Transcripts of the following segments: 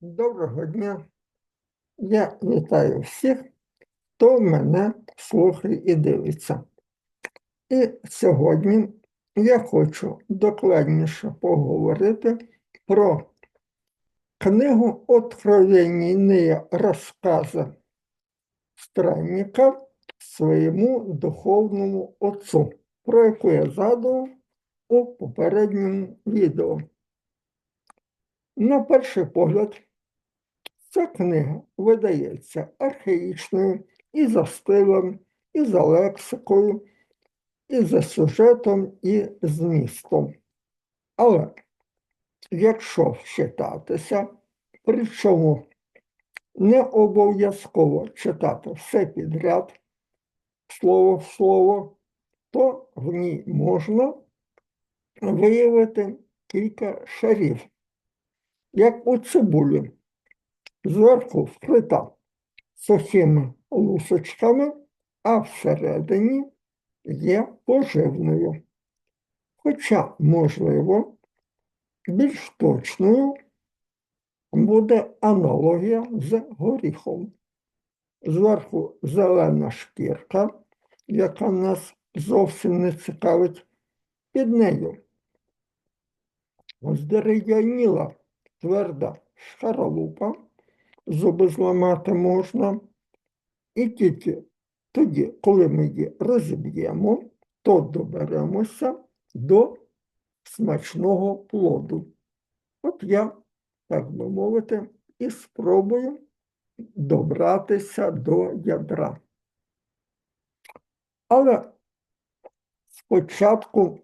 Доброго дня. Я вітаю всіх, хто мене слухає і дивиться. І сьогодні я хочу докладніше поговорити про книгу «Откровенные расскази странника своєму духовному отцу, про яку я згадував у попередньому відео. На перший погляд, Ця книга видається архаїчною і за стилем, і за лексикою, і за сюжетом, і змістом. Але якщо вчитатися, причому не обов'язково читати все підряд, слово в слово, то в ній можна виявити кілька шарів, як у цибулі зверху вкрита сухими лусочками, а всередині є поживною. Хоча, можливо, більш точною буде аналогія з горіхом. Зверху зелена шкірка, яка нас зовсім не цікавить, під нею здерев'яніла тверда шкаралупа, зуби зламати можна. І тільки тоді, коли ми її розіб'ємо, то доберемося до смачного плоду. От я, так би мовити, і спробую добратися до ядра. Але спочатку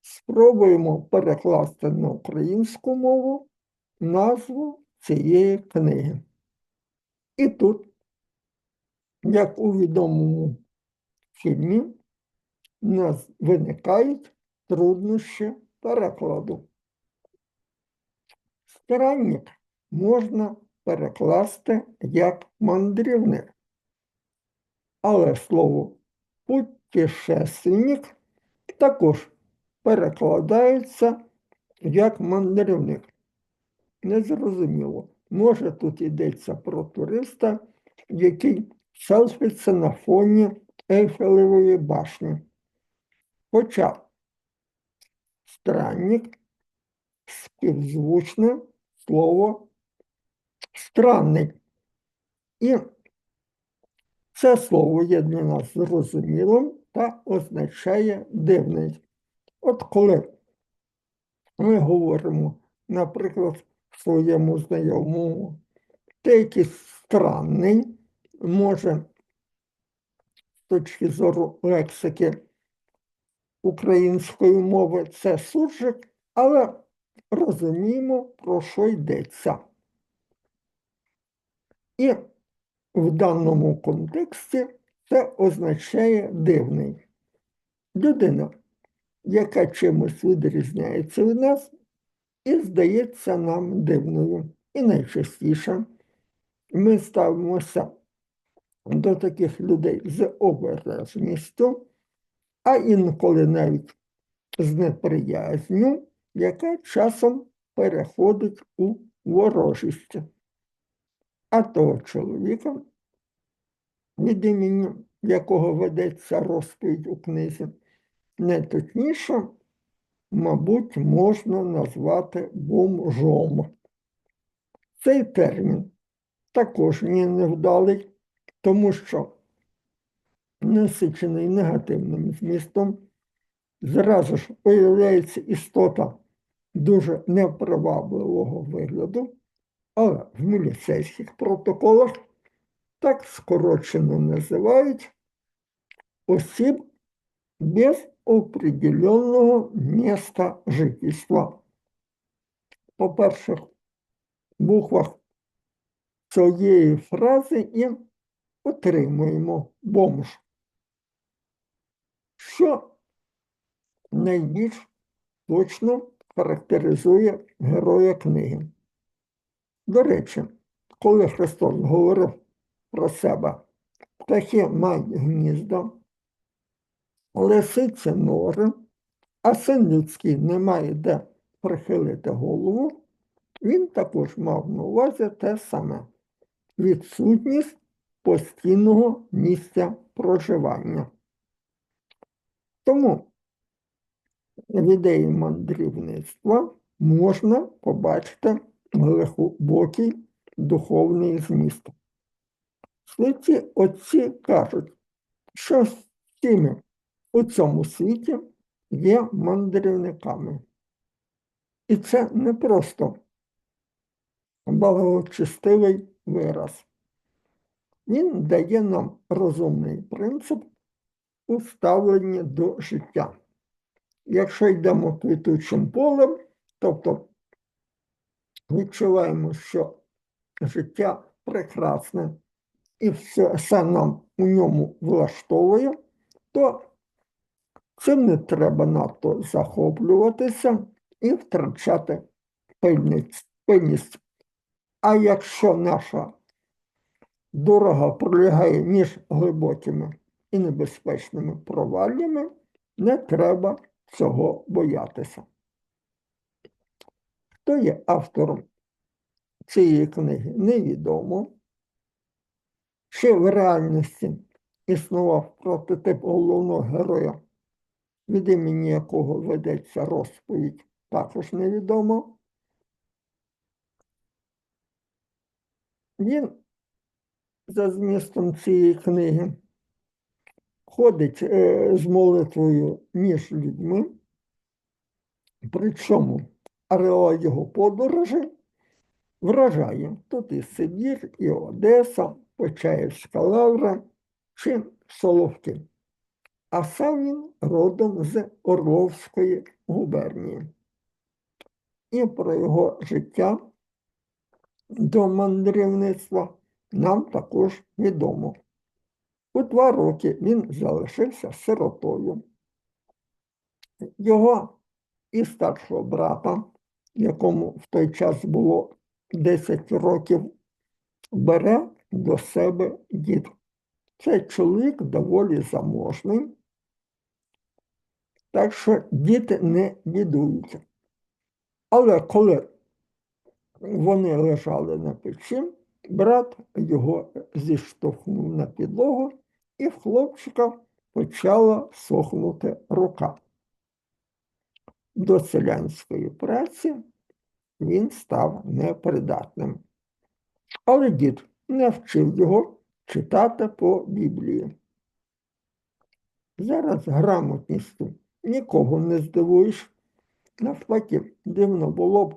спробуємо перекласти на українську мову назву цієї книги. І тут, як у відомому фільмі, нас виникають труднощі перекладу. Странник можна перекласти як мандрівник, але слово путешественник також перекладається як мандрівник. Незрозуміло. Може, тут йдеться про туриста, який селфиться на фоні Ейфелевої башні. Хоча странник співзвучне слово странний. І це слово є для нас зрозумілим та означає дивний. От коли ми говоримо, наприклад, своєму знайомому, ти якийсь странний, може, з точки зору лексики української мови це суржик, але розуміємо, про що йдеться. І в даному контексті це означає дивний. Людина, яка чимось відрізняється від нас, і здається нам дивною. І найчастіше ми ставимося до таких людей з обережністю, а інколи навіть з неприязню, яка часом переходить у ворожість. А того чоловіка, від імені якого ведеться розповідь у книзі, найточніше мабуть, можна назвати бомжом. Цей термін також не невдалий, тому що насичений негативним змістом, зразу ж уявляється істота дуже непривабливого вигляду, але в міліцейських протоколах так скорочено називають осіб без определенного места жительства. По перших буквах цієї фрази і отримуємо бомж. Що найбільш точно характеризує героя книги. До речі, коли Христос говорив про себе, птахи мають гнізда, лисиці нори, а син не має де прихилити голову, Він також мав на увазі те саме відсутність постійного місця проживання. Тому в ідеї мандрівництва можна побачити глибокий духовний зміст. Святі отці кажуть, що всі ми у цьому світі є мандрівниками. І це не просто благочестивий вираз. Він дає нам розумний принцип у ставленні до життя. Якщо йдемо квітучим полем, тобто відчуваємо, що життя прекрасне і все, все нам у ньому влаштовує, то цим не треба надто захоплюватися і втрачати пильність. А якщо наша дорога пролягає між глибокими і небезпечними проваллями, не треба цього боятися. Хто є автором цієї книги, невідомо. Чи в реальності існував прототип головного героя, від імені якого ведеться розповідь, також невідомо. Він за змістом цієї книги ходить е, з молитвою між людьми, причому ареал його подорожі вражає тут і Сибір, і Одеса, Почаївська лавра чи Соловки. А сам він родом з Орловської губернії. І про його життя до мандрівництва нам також відомо. У два роки він залишився сиротою. Його і старшого брата, якому в той час було 10 років, бере до себе дід. Цей чоловік доволі заможний, так що діти не бідують. Але коли вони лежали на печі, брат його зіштовхнув на підлогу, і в хлопчика почала сохнути рука. До селянської праці він став непридатним. Але дід не вчив його читати по Біблії. Зараз грамотністю нікого не здивуєш. Навпаки, дивно було б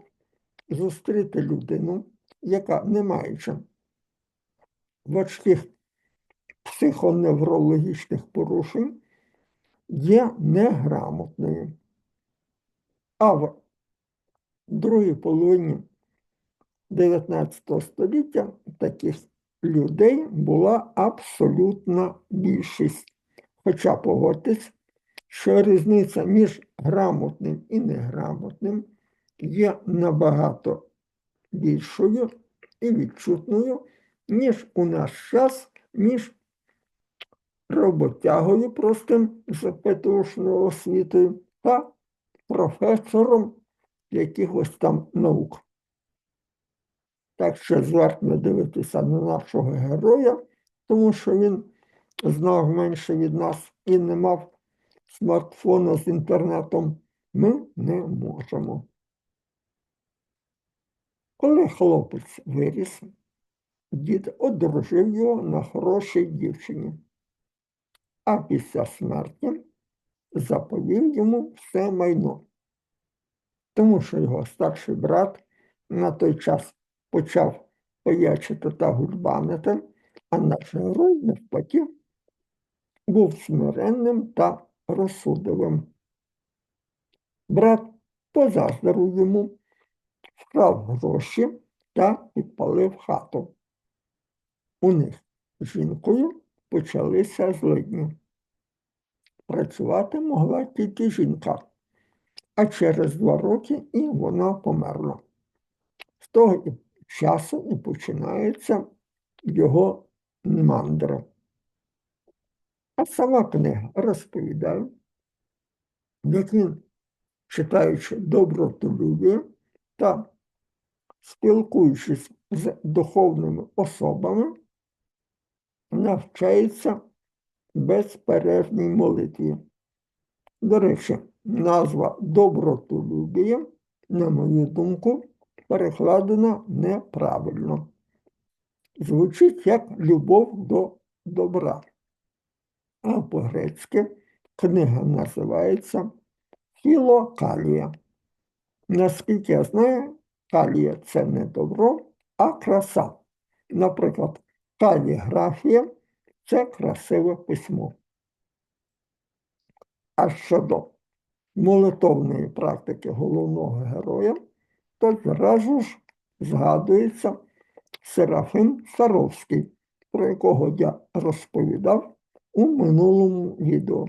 зустріти людину, яка, не маючи важких психоневрологічних порушень, є неграмотною. А в другій половині 19 століття таких людей була абсолютна більшість. Хоча погодьтесь, що різниця між грамотним і неграмотним є набагато більшою і відчутною, ніж у наш час, між роботягою простим з ПТУшною освітою та професором якихось там наук. Так що звертно дивитися на нашого героя, тому що він знав менше від нас і не мав смартфона з інтернетом, ми не можемо. Коли хлопець виріс, дід одружив його на хорошій дівчині, а після смерті заповів йому все майно, тому що його старший брат на той час почав поячити та гульбанити, а наш герой навпаки був смиренним та розсудливим. Брат позаздрив йому, вкрав гроші та підпалив хату. У них з жінкою почалися злидні. Працювати могла тільки жінка, а через два роки і вона померла. З того часу і починається його мандра. А сама книга розповідає, як він, читаючи добротолюбі та спілкуючись з духовними особами, навчається безперервній молитві. До речі, назва добротолюбія, на мою думку, перекладена неправильно. Звучить як любов до добра. А по-грецьки книга називається Філокалія. Наскільки я знаю, калія це не добро, а краса. Наприклад, каліграфія це красиве письмо. А щодо молитовної практики головного героя, то зразу ж згадується Серафим Саровський, про якого я розповідав у минулому відео.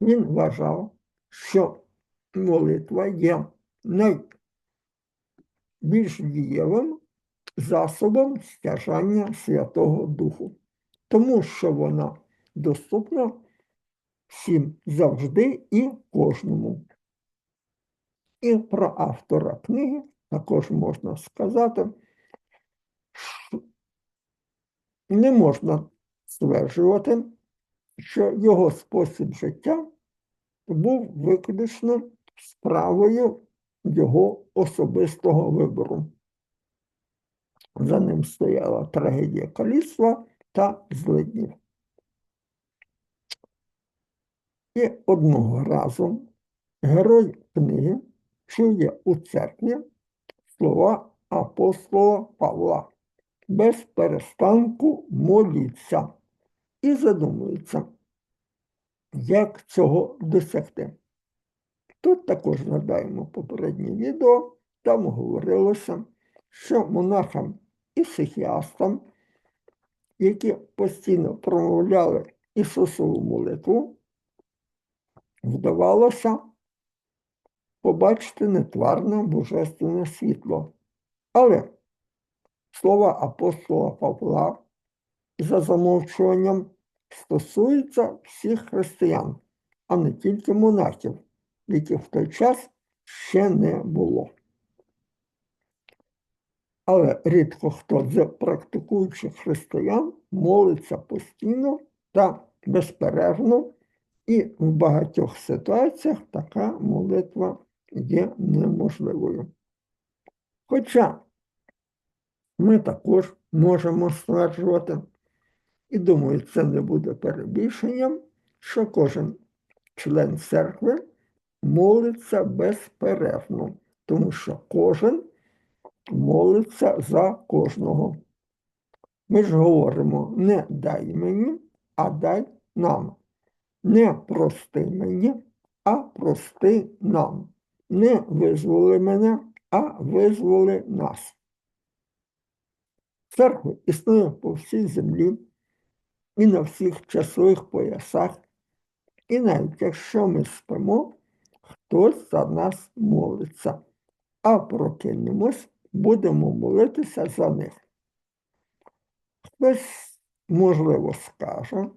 Він вважав, що молитва є найбільш дієвим засобом стяжання Святого Духу, тому що вона доступна всім завжди і кожному. І про автора книги також можна сказати, що не можна стверджувати, що його спосіб життя був виключно справою його особистого вибору. За ним стояла трагедія каліцтва та злиднів. І одного разу герой книги чує у церкві слова апостола Павла без перестанку моліться і задумується, як цього досягти. Тут також згадаємо попереднє відео, там говорилося, що монахам і психіастам, які постійно промовляли Ісусову молитву, вдавалося побачити нетварне божественне світло. Але слова апостола Павла за замовчуванням стосуються всіх християн, а не тільки монахів, яких в той час ще не було. Але рідко хто з практикуючих християн молиться постійно та безперервно, і в багатьох ситуаціях така молитва є неможливою. Хоча ми також можемо стверджувати, і думаю, це не буде перебільшенням, що кожен член церкви молиться безперервно, тому що кожен молиться за кожного. Ми ж говоримо не дай мені, а дай нам. Не прости мені, а прости нам. Не визволи мене, а визволи нас. Церква існує по всій землі і на всіх часових поясах. І навіть якщо ми спимо, хтось за нас молиться, а прокинемось, будемо молитися за них. Хтось, можливо, скаже,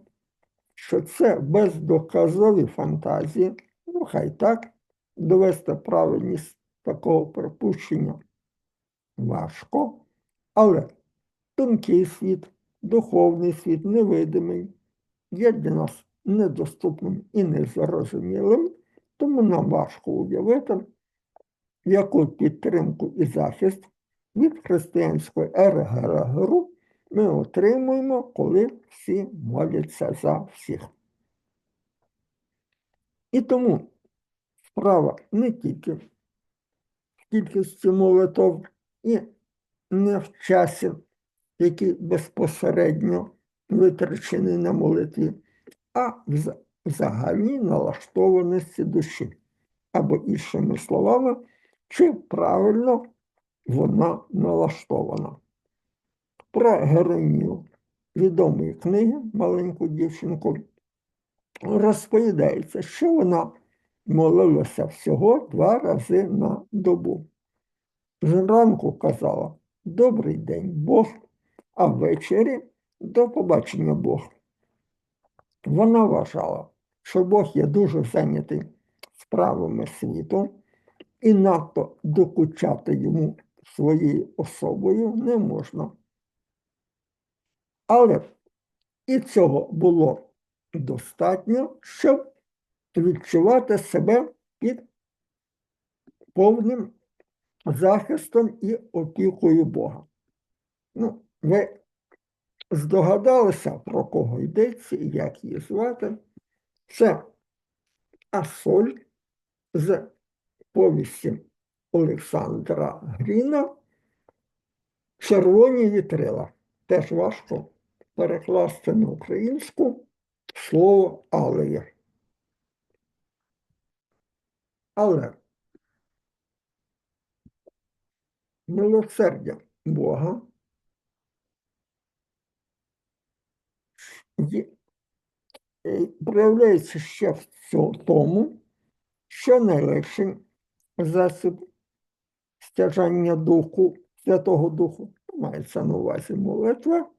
що це бездоказові фантазії, ну хай так, довести правильність такого припущення важко, але тонкий світ, духовний світ, невидимий, є для нас недоступним і незрозумілим, тому нам важко уявити, яку підтримку і захист від християнської ергеру ми отримуємо, коли всі моляться за всіх. І тому справа не тільки в кількості молитов і не в часі, який безпосередньо витрачений на молитві, а в загальній налаштованості душі. Або іншими словами, чи правильно вона налаштована. Про героїню відомої книги маленьку дівчинку розповідається, що вона молилася всього два рази на добу. Зранку казала Добрий день Бог, а ввечері до побачення Бог. Вона вважала, що Бог є дуже зайнятий справами світу і надто докучати йому своєю особою не можна. Але і цього було достатньо, щоб відчувати себе під повним захистом і опікою Бога. Ну, ви здогадалися, про кого йдеться і як її звати? Це Асоль з повісті Олександра Гріна Червоні вітрила. Теж важко перекласти на українську слово алеє. Але милосердя Бога є- е, проявляється ще в тому, що найлегший засіб стяжання духу, Святого Духу, мається на увазі молитва,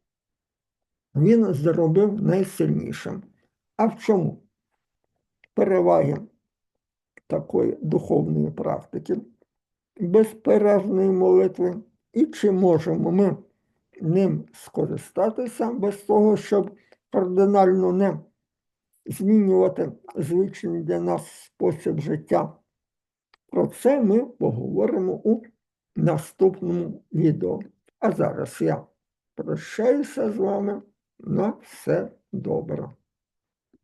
він зробив найсильнішим. А в чому переваги такої духовної практики, безперервної молитви, і чи можемо ми ним скористатися без того, щоб кардинально не змінювати звичний для нас спосіб життя. Про це ми поговоримо у наступному відео. А зараз я прощаюся з вами на все добре.